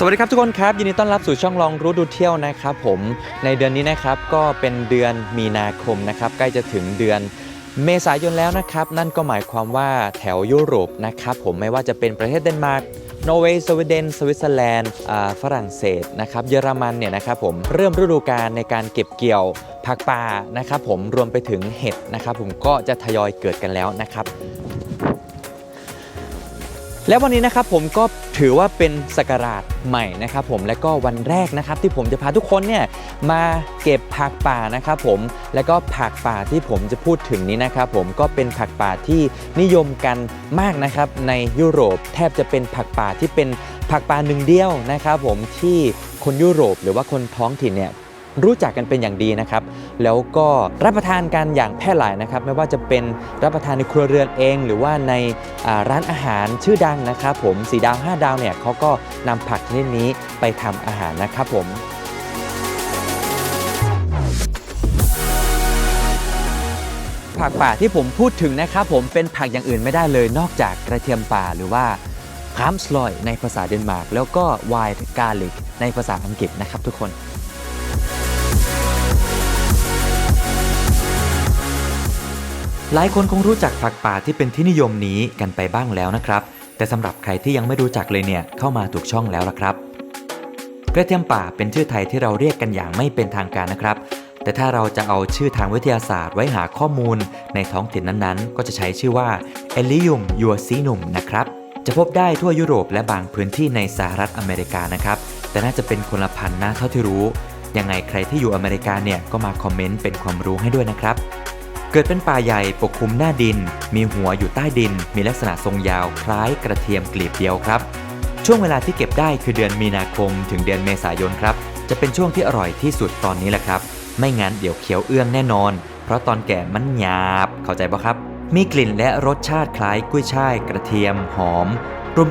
สวัสดีครับทุกคนครับ ยินดีต้อนรับสู่ช่องลองรู้ดูเที่ยวนะครับผมในเดือนนี้นะครับก็เป็นเดือนมีนาคมนะครับใกล้จะถึงเดือนเมษายนแล้วนะครับ นั่นก็หมายความว่าแถวยุโรปนะครับผมไม่ว่าจะเป็นประเทศเดนมาร์กนอร์เวย์สวีเดนสวิตเซอร์แลนด์ฝรั่งเศสนะครับเยอรมันเนี่ยนะครับผมเริ่มฤดูกาลในการเก็บเกี่ยวผักป่านะครับผมรวมไปถึงเห็ดนะครับผมก็จะทยอยเกิดกันแล้วนะครับ และวันนี้นะครับผมก็ถือว่าเป็นสกราชใหม่นะครับผมและก็วันแรกนะครับที่ผมจะพาทุกคนเนี่ยมาเก็บผักป่านะครับผมและก็ผักป่าที่ผมจะพูดถึงนี้นะครับผมก็เป็นผักป่าที่นิยมกันมากนะครับในยุโรปแทบจะเป็นผักป่าที่เป็นผักป่าหนึ่งเดียวนะครับผมที่คนยุโรปหรือว่าคนท้องถิ่นเนี่ย รู้จักกันเป็นอย่างดีนะครับ แล้วก็รับประทานกันอย่างแพร่หลายนะครับ ไม่ว่าจะเป็นรับประทานในครัวเรือนเอง หรือว่าในาร้านอาหารชื่อดังนะครับผมสีดาว 5 ดาวเนี่ยเขาก็นำผักชนิดนี้ไปทำอาหารนะครับผมผักป่าที่ผมพูดถึงนะครับผมเป็นผักอย่างอื่นไม่ได้เลยนอกจากกระเทียมป่าหรือว่าคามสลอยในภาษาเดนมาร์กแล้วก็ไวน์กาลิกในภาษาอังกฤษนะครับทุกคน หลายคนคงรู้จักผักป่าที่เป็นที่นิยมนี้กันไปบ้างแล้วนะครับ แต่สำหรับใครที่ยังไม่รู้จักเลยเนี่ยเข้ามาถูกช่องแล้วละครับ กระเทียมป่าเป็นชื่อไทยที่เราเรียกกันอย่างไม่เป็นทางการนะครับ แต่ถ้าเราจะเอาชื่อทางวิทยาศาสตร์ไว้หาข้อมูล ในท้องถิ่นนั้นๆ ก็จะใช้ชื่อว่า e l i u m u r c i n u m นะครับจะพบได้ทั่วยุโรปและบางพื้นที่ในสหรัฐอเมริกานะครับ แต่น่าจะเป็นคนละพันนะเท่าที่รู้ ยังไงใครที่อยู่อเมริกาเนี่ยก็มาคอมเมนต์เป็นความรู้ให้ด้วยนะครับ เกิดเป็นป่าใหญ่ปกคลุมหน้าดิน มีหัวอยู่ใต้ดิน มีลักษณะทรงยาวคล้ายกระเทียมกลีบเดียวครับ ช่วงเวลาที่เก็บได้คือเดือนมีนาคมถึงเดือนเมษายนครับ จะเป็นช่วงที่อร่อยที่สุดตอนนี้แหละครับ ไม่งั้นเดี๋ยวเขียวเอื้องแน่นอน เพราะตอนแก่มันหยาบ เข้าใจปะครับ มีกลิ่นและรสชาติคล้ายกุ้ยช่าย กระเทียม หอม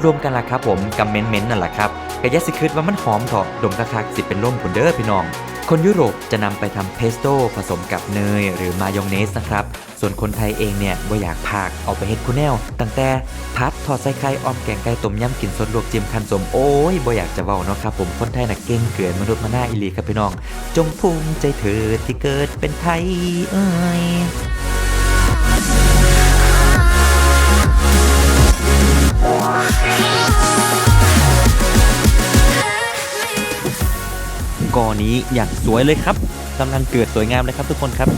รวมๆกันละครับผมกับเม้นๆนั่นแหละครับกะยะสิคืดว่ามันหอมเถอะดมคักๆสิเป็นล่มผุนเด้อพี่น้อง คนยุโรปจะนำไปทำเพสโต้ผสมกับเนยหรือมายองเนสนะครับ ส่วนคนไทยเองเนี่ยว่าอยากพากเอาไปเฮ็ดคูแนว ตั้งแต่พัดทอดไส้ไข่ออมแกงไก่ต้มยำกินสดลวกจิ้มคันสมโอ้ยบ่อยากจะเว้าเนาะครับผมคนไทยน่ะเก่งเกินมนุษย์มาหน้าอิลีครับพี่น้อง จงภูมิใจเถิดที่เกิดเป็นไทยเอ้ย กอนี้อย่างสวยเลยครับกำลังเกิดสวยงามเลยครับทุกคนครับ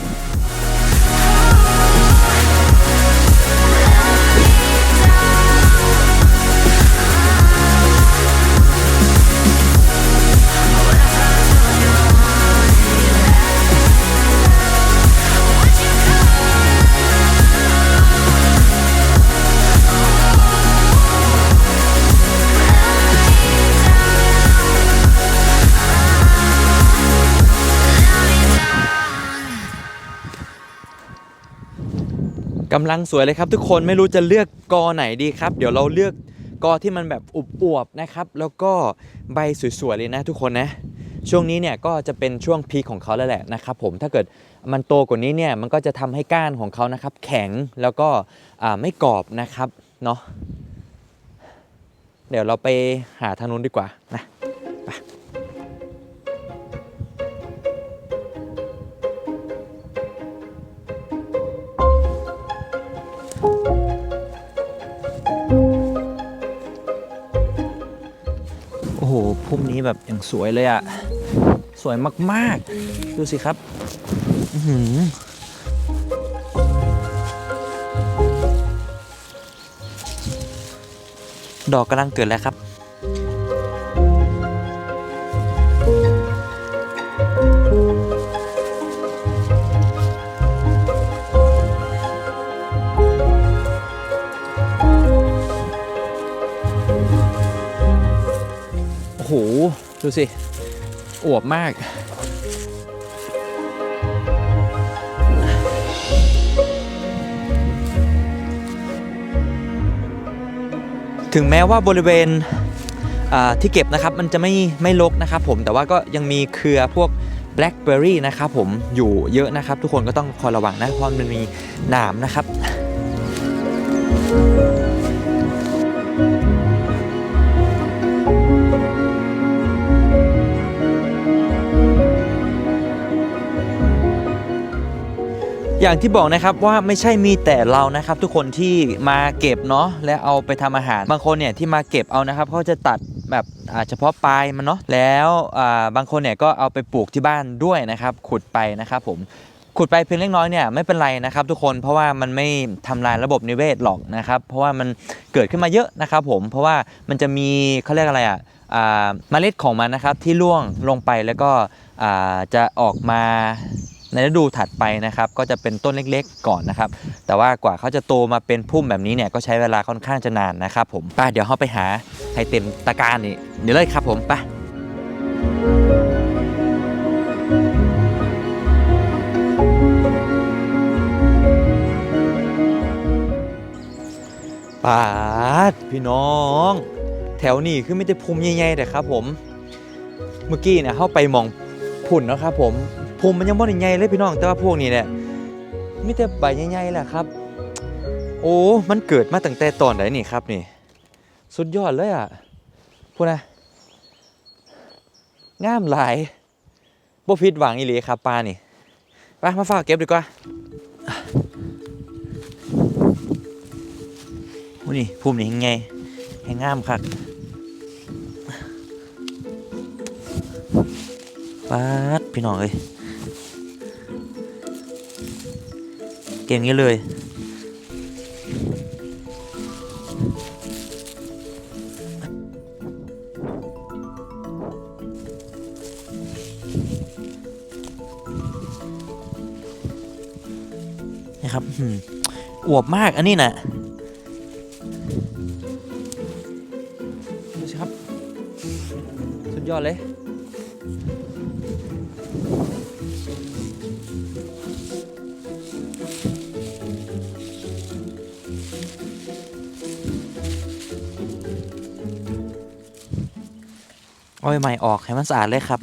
กำลังสวยเลยครับ ทุกคนไม่รู้จะเลือกกอไหนดีครับ เดี๋ยวเราเลือกกอที่มันแบบอุบอวบๆนะครับ แล้วก็ใบสวยๆเลยนะทุกคนนะ ช่วงนี้เนี่ยก็จะเป็นช่วงพีคของเขาแล้วแหละนะครับผมถ้าเกิดมันโตกว่านี้เนี่ยมันก็จะทำให้ก้านของเขานะครับ แข็งแล้วก็ไม่กรอบนะครับเนาะเดี๋ยวเราไปหาทางนู้นดีกว่านะไป พุ่มนี้แบบอย่างสวยเลยอะสวยมากๆ ดูสิครับอืดอกกำลังเกิดแล้วครับ ดูสิ อวบมากถึงแม้ว่าบริเวณที่เก็บนะครับมันจะไม่ไม่ลกนะครับผมแต่ว่าก็ยังมีเครือพวก blackberry นะครับผมอยู่เยอะนะครับ ทุกคนก็ต้องคอยระวังนะเพราะมันมีหนามนะครับ อย่างที่บอกนะครับว่าไม่ใช่มีแต่เรานะครับ ทุกคนที่มาเก็บเนาะและเอาไปทำอาหารบางคนเนี่ยที่มาเก็บเอานะครับเขาจะตัดแบบเฉพาะปลายมันเนาะแล้วบางคนเนี่ยก็เอาไปปลูกที่บ้านด้วยนะครับ ขุดไปนะครับผมขุดไปเพียงเล็กน้อยเนี่ยไม่เป็นไรนะครับ ทุกคนเพราะว่ามันไม่ทำลายระบบนิเวศหรอกนะครับ เพราะว่ามันเกิดขึ้นมาเยอะนะครับ ผมเพราะว่ามันจะมีเขาเรียกอะไรอะอ่าเมล็ดของมันนะครับที่ร่วงลงไปแล้วก็จะออกมา ในฤดูถัดไปนะครับก็จะเป็นต้นเล็กๆ ก่อนนะครับ แต่ว่ากว่าเขาจะโตมาเป็นพุ่มแบบนี้เนี่ยก็ใช้เวลาค่อนข้างจะนานนะครับผมไปเดี๋ยวเราไปหาให้เต็มตะกร้ารนี่เดี๋ยวเลยครับผมไป ปาดพี่น้อง แถวนี้คือไม่ได้ภูมิใหญ่ๆแต่ครับผม เมื่อกี้เนี่ยเข้าไปมองผุ่นเนาะครับผม ภูมิมันยังบ่ได้ใหญ่เลยพี่น้อง แต่ว่าพวกนี้เนี่ยมีแต่ใบใหญ่ๆแหละครับ โอ้มันเกิดมาตั้งแต่ตอนไหนนี่ครับนี่ สุดยอดเลยอะพูดนะงามหลายบ่ผิดหวังอีหลีครับปลานี่ไปมาฝากเก็บดีกว่าโอ้นี่ภูมินี่แหงไงแหงงามครับปาดพี่น้องเอ้ย เก่งงี้เลยนี่ครับอวบมากอันนี้นะดูสิครับ สุดยอดเลย เอาใหม่ออกให้มันสะอาดเลยครับ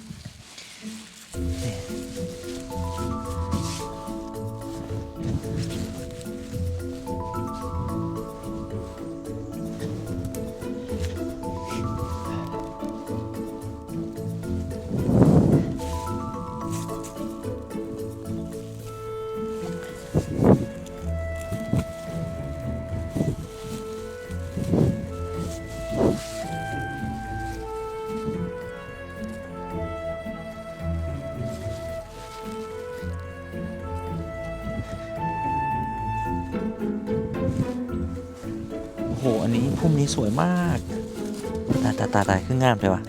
สวยมากตายตายตายตายขึ้นงามเลยวะ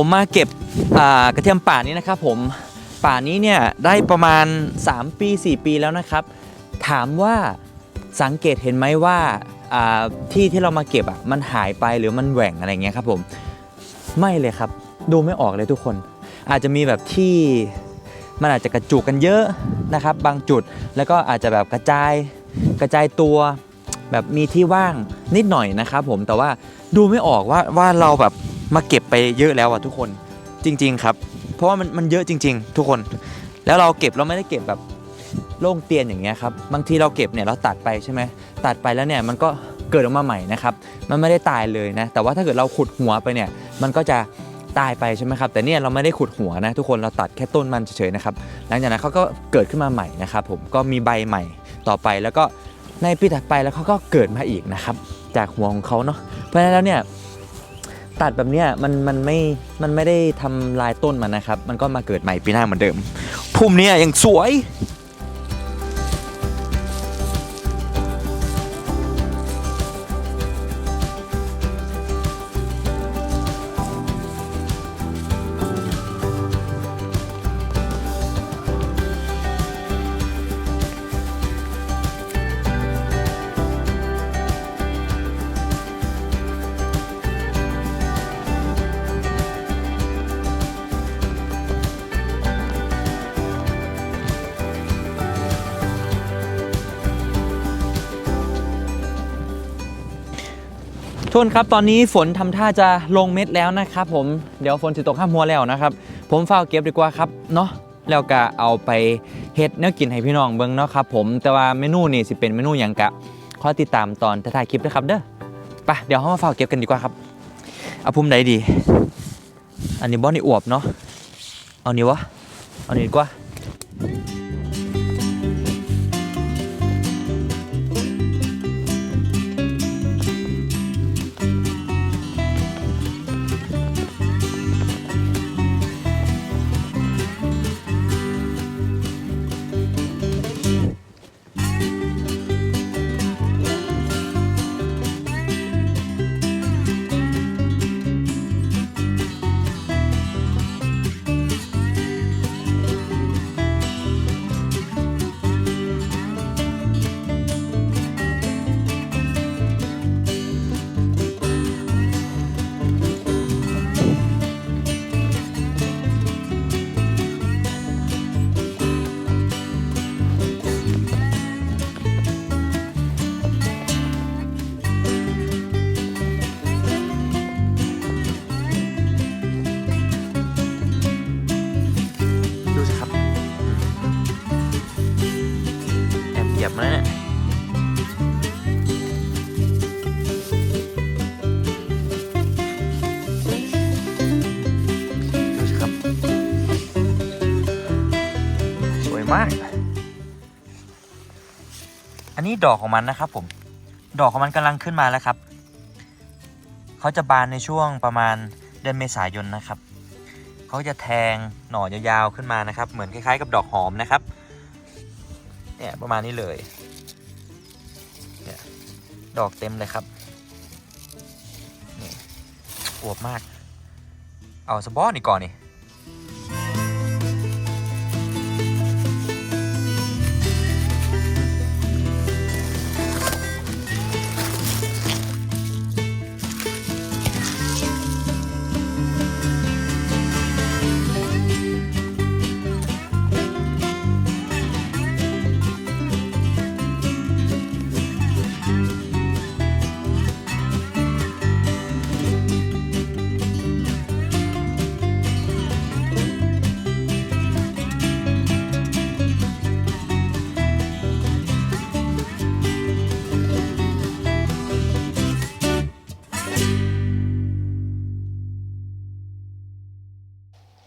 ผมมาเก็บกระเทียมป่านี้นะครับผมป่านี้เนี่ยได้ประมาณ 3 ปี 4 ปีแล้วนะครับ ถามว่าสังเกตเห็นไหมว่าที่ที่เรามาเก็บอะมันหายไปหรือมันแหว่งอะไรเงี้ยครับผมไม่เลยครับ ดูไม่ออกเลยทุกคน อาจจะมีแบบที่มันอาจจะกระจุกกันเยอะนะครับ บางจุดแล้วก็อาจจะแบบกระจายกระจายตัวแบบมีที่ว่างนิดหน่อยนะครับผมแต่ว่าดูไม่ออกว่าว่าเราแบบ มาเก็บไปเยอะแล้วอะทุกคนจริง ๆ ครับ เพราะว่ามันมันเยอะจริง ๆ ทุกคน แล้วเราเก็บเราไม่ได้เก็บแบบโล่งเตียนอย่างเงี้ยครับบางทีเราเก็บเนี่ยเราตัดไปใช่ไหมตัดไปแล้วเนี่ยมันก็เกิดออกมาใหม่นะครับ มันไม่ได้ตายเลยนะ แต่ว่าถ้าเกิดเราขุดหัวไปเนี่ย มันก็จะตายไปใช่ไหมครับ แต่เนี่ยเราไม่ได้ขุดหัวนะ ทุกคนเราตัดแค่ต้นมันเฉยๆนะครับ หลังจากนั้นเขาก็เกิดขึ้นมาใหม่นะครับ ผมก็มีใบใหม่ต่อไปแล้วก็ในปีถัดไปแล้วเขาก็เกิดมาอีกนะครับ จากหัวของเขาเนาะ เพราะฉะนั้นแล้วเนี่ย ตัดแบบเนี้ยมันมันไม่มันไม่ได้ทำลายต้นมันนะครับ มันก็มาเกิดใหม่ปีหน้าเหมือนเดิมพุ่มเนี้ยยังสวย ทุนครับตอนนี้ฝนทำท่าจะลงเม็ดแล้วนะครับผมเดี๋ยวฝนจะตกข้ามหัวแล้วนะครับ ผมเฝ้าเก็บดีกว่าครับเนาะแล้วก็เอาไปเฮ็ดแนวกินให้พี่น้องเบิ่งเนาะครับผมแต่ว่าเมนูนี่สิเป็นเมนูหยังกะขอติดตามตอนท้ายคลิปด้วยครับเด้อไปเดี๋ยวเรามาเฝ้าเก็บกันดีกว่าครับเอาพุ่มใดดี อันนี้บ่นี่อวบเนาะเอานี้วะเอานี้ดีกว่า นนี้ดอกของมันนะครับผม ดอกของมันกำลังขึ้นมาแล้วครับ เขาจะบานในช่วงประมาณเดือนเมษายนนะครับ เขาจะแทงหน่อยาวๆขึ้นมานะครับ เหมือนคล้ายๆกับดอกหอมนะครับ เนี่ยประมาณนี้เลย เนี่ยดอกเต็มเลยครับ นี่อวบมาก เอาสบอนี่ก่อนนี่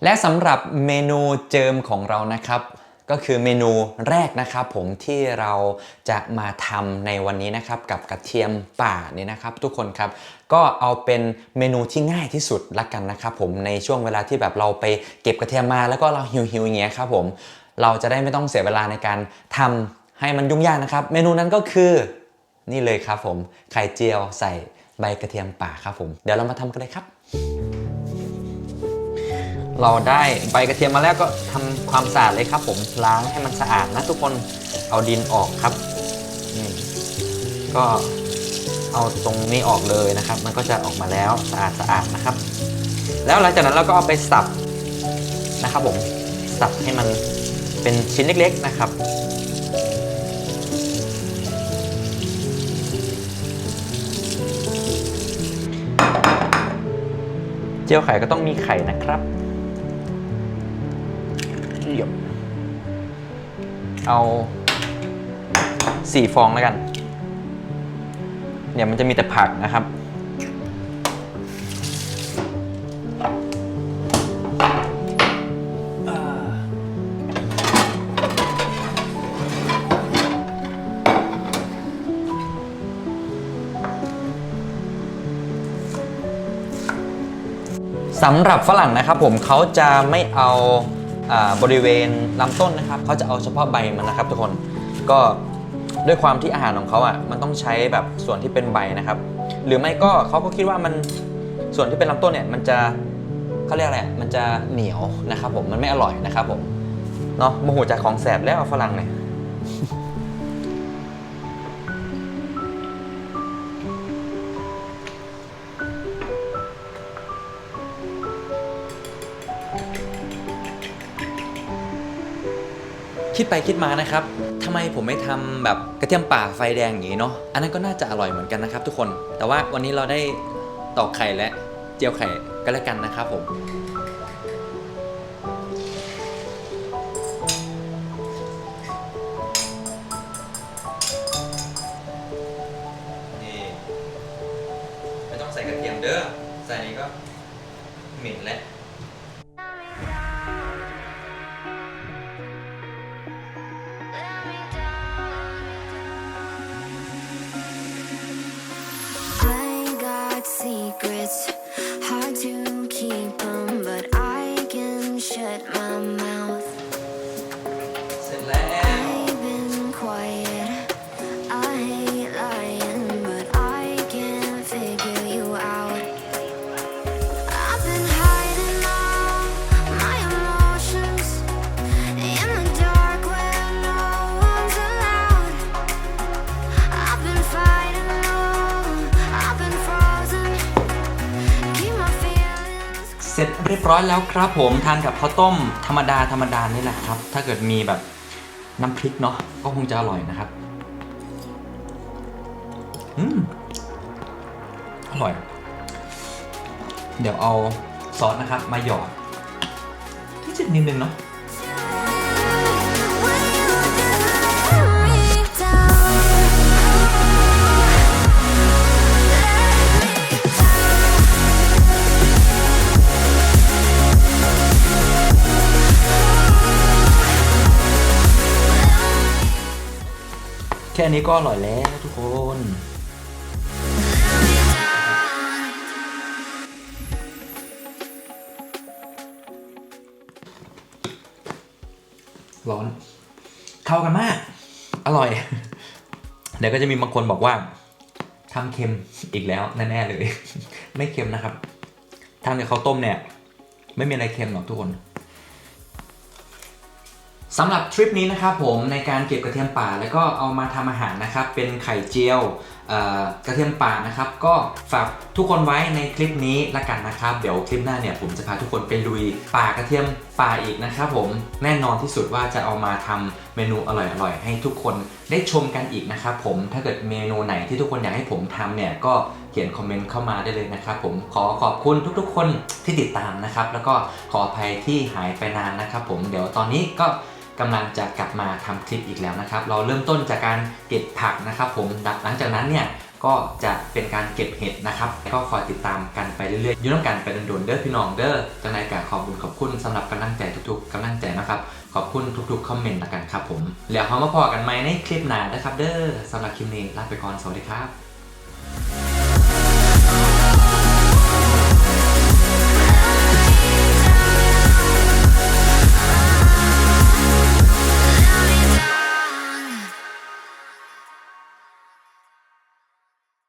และสำหรับเมนูเจิมของเรานะครับ ก็คือเมนูแรกนะครับ ผมที่เราจะมาทำในวันนี้นะครับ กับกระเทียมป่านี่นะครับ ทุกคนครับก็เอาเป็นเมนูที่ง่ายที่สุดละกันนะครับ ผมในช่วงเวลาที่แบบเราไปเก็บกระเทียมมาแล้วก็เราหิวๆอย่างเงี้ยครับผมเราจะได้ไม่ต้องเสียเวลาในการทำให้มันยุ่งยากนะครับ เมนูนั้นก็คือนี่เลยครับผมไข่เจียวใส่ใบกระเทียมป่าครับผม เดี๋ยวเรามาทำกันเลยครับ เราได้ใบกระเทียมมาแล้วก็ทำความสะอาดเลยครับ ผมล้างให้มันสะอาดนะทุกคนเอาดินออกครับนี่ก็เอาตรงนี้ออกเลยนะครับ มันก็จะออกมาแล้วสะอาดสะอาดนะครับ แล้วหลังจากนั้นเราก็เอาไปสับนะครับผมสับให้มันเป็นชิ้นเล็ก ๆนะครับ เจียวไข่ก็ต้องมีไข่นะครับ เดี๋ยวเอาสี่ฟองแล้วกัน เนี่ยมันจะมีแต่ผักนะครับ สำหรับฝรั่งนะครับผมเขาจะไม่เอา บริเวณลำต้นนะครับเขาจะเอาเฉพาะใบมันนะครับ ทุกคนก็ด้วยความที่อาหารของเขาอะมันต้องใช้แบบส่วนที่เป็นใบนะครับ หรือไม่ก็เขาก็คิดว่ามันส่วนที่เป็นลำต้นเนี่ยมันจะเขาเรียกอะไรอะมันจะเหนียวนะครับผมมันไม่อร่อยนะครับผมเนาะโมโหจากของแสบแล้วฝรั่งเนี่ย คิดไปคิดมานะครับทำไมผมไม่ทำแบบกระเทียมป่าไฟแดงอย่างนี้เนาะอันนั้นก็น่าจะอร่อยเหมือนกันนะครับ ทุกคนแต่ว่าวันนี้เราได้ตอกไข่และเจียวไข่ก็แล้วกันนะครับผม ร็จเรียบร้อยแล้วครับผมทานกับข้าวต้มธรรมดาธรรมดานี่แหละครับ ถ้าเกิดมีแบบน้ำพริกเนาะก็คงจะอร่อยนะครับอืมอร่อย เดี๋ยวเอาซอสนะครับ มาหยอดนิดนิดนึงเนาะ แค่นี้ก็อร่อยแล้วทุกคน ร้อน เข้ากันมาก อร่อย เดี๋ยวก็จะมีบางคนบอกว่าทำเค็มอีกแล้วแน่ๆเลย ไม่เค็มนะครับทำกับข้าวต้มเนี่ย ไม่มีอะไรเค็มหรอกทุกคน สำหรับทริปนี้นะครับผมในการเก็บกระเทียมป่าแล้วก็เอามาทำอาหารนะครับเป็นไข่เจียวกระเทียมป่านะครับ ก็ฝากทุกคนไว้ในคลิปนี้ละกันนะครับ เดี๋ยวคลิปหน้าเนี่ยผมจะพาทุกคนไปลุยป่ากระเทียมป่าอีกนะครับผมแน่นอนที่สุดว่าจะเอามาทำเมนูอร่อยๆ ให้ทุกคนได้ชมกันอีกนะครับผมถ้าเกิดเมนูไหนที่ทุกคนอยากให้ผมทำเนี่ยก็เขียนคอมเมนต์เข้ามาได้เลยนะครับผมขอขอบคุณทุกๆ คนที่ติดตามนะครับแล้วก็ขออภัยที่หายไปนานนะครับผมเดี๋ยวตอนนี้ก็ กำลังจะกลับมาทำคลิปอีกแล้วนะครับ เราเริ่มต้นจากการเก็บผักนะครับผมหลังจากนั้นเนี่ยก็จะเป็นการเก็บเห็ดนะครับก็คอยติดตามกันไปเรื่อยๆอยุ่งกันไปโดนๆเด้อพี่น้องเด้อจังไรกะขอบคุณขอบคุณสำหรับกำลังใจทุกๆกำลังใจนะครับ ขอบคุณทุกๆคอมเมนต์ละกันครับผมแล้วเรามาพอกันไหมในคลิปหน้านะครับ เด้อสำหรับคลิปนี้ลาไปก่อนสวัสดีครับ